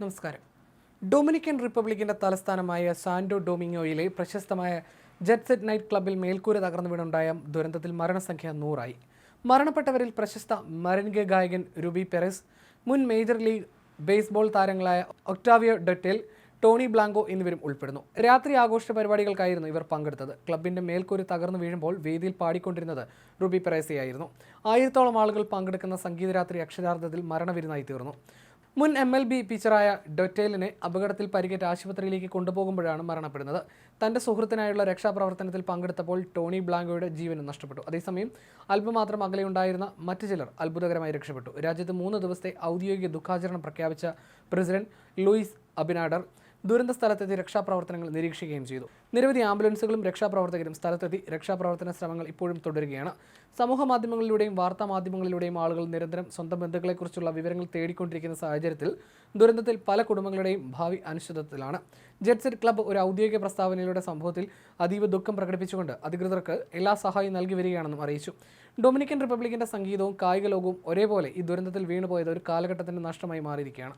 നമസ്കാരം. ഡൊമിനിക്കൻ റിപ്പബ്ലിക്കിന്റെ തലസ്ഥാനമായ സാൻഡോ ഡൊമിങ്ങോയിലെ പ്രശസ്തമായ ജെറ്റ്സെറ്റ് നൈറ്റ് ക്ലബിൽ മേൽക്കൂര തകർന്നു വീണുണ്ടായ ദുരന്തത്തിൽ മരണസംഖ്യ നൂറായി. മരണപ്പെട്ടവരിൽ പ്രശസ്ത മരൻഗെ ഗായകൻ രുബി പെറസ് മുൻ മേജർ ലീഗ് ബേസ്ബോൾ താരങ്ങളായ ഒക്ടാവിയോ ഡൊറ്റേൽ ടോണി ബ്ലാങ്കോ എന്നിവരും ഉൾപ്പെടുന്നു. രാത്രി ആഘോഷ പരിപാടികൾക്കായിരുന്നു ഇവർ പങ്കെടുത്തത്. ക്ലബിന്റെ മേൽക്കൂര തകർന്നു വീഴുമ്പോൾ വേദിയിൽ പാടിക്കൊണ്ടിരുന്നത് റുബി പെറേസയായിരുന്നു. ആയിരത്തോളം ആളുകൾ പങ്കെടുക്കുന്ന സംഗീതരാത്രി അക്ഷരാർത്ഥത്തിൽ മരണവിരുന്നായി തീർന്നു. മുൻ എം എൽ ബി പിച്ചറായ ഡൊറ്റേലിനെ അപകടത്തിൽ പരിക്കേറ്റ് ആശുപത്രിയിലേക്ക് കൊണ്ടുപോകുമ്പോഴാണ് മരണപ്പെടുന്നത്. തന്റെ സുഹൃത്തിനായുള്ള രക്ഷാപ്രവർത്തനത്തിൽ പങ്കെടുത്തപ്പോൾ ടോണി ബ്ലാങ്കോയുടെ ജീവനും നഷ്ടപ്പെട്ടു. അതേസമയം അല്പമാത്രം അകലെയുണ്ടായിരുന്ന മറ്റു ചിലർ അത്ഭുതകരമായി രക്ഷപ്പെട്ടു. രാജ്യത്ത് മൂന്ന് ദിവസത്തെ ഔദ്യോഗിക ദുഃഖാചരണം പ്രഖ്യാപിച്ച പ്രസിഡന്റ് ലൂയിസ് അബിനാഡർ ദുരന്ത സ്ഥലത്തെത്തി രക്ഷാപ്രവർത്തനങ്ങൾ നിരീക്ഷിക്കുകയും ചെയ്തു. നിരവധി ആംബുലൻസുകളും രക്ഷാപ്രവർത്തകരും സ്ഥലത്തെത്തി രക്ഷാപ്രവർത്തന ശ്രമങ്ങൾ ഇപ്പോഴും തുടരുകയാണ്. സമൂഹ മാധ്യമങ്ങളിലൂടെയും വാർത്താ മാധ്യമങ്ങളിലൂടെയും ആളുകൾ നിരന്തരം സ്വന്തം ബന്ധുക്കളെക്കുറിച്ചുള്ള വിവരങ്ങൾ തേടിക്കൊണ്ടിരിക്കുന്ന സാഹചര്യത്തിൽ ദുരന്തത്തിൽ പല കുടുംബങ്ങളുടെയും ഭാവി അനിശ്ചിതത്വത്തിലാണ്. ജെറ്റ്സെറ്റ് ക്ലബ്ബ് ഒരു ഔദ്യോഗിക പ്രസ്താവനയിലൂടെ സംഭവത്തിൽ അതീവ ദുഃഖം പ്രകടിപ്പിച്ചുകൊണ്ട് അധികൃതർക്ക് എല്ലാ സഹായവും നൽകി വരികയാണെന്നും അറിയിച്ചു. ഡൊമിനിക്കൻ റിപ്പബ്ലിക്കിന്റെ സംഗീതവും കായിക ലോകവും ഒരേപോലെ ഈ ദുരന്തത്തിൽ വീണുപോയത് ഒരു കാലഘട്ടത്തിന്റെ നഷ്ടമായി മാറിയിരിക്കുകയാണ്.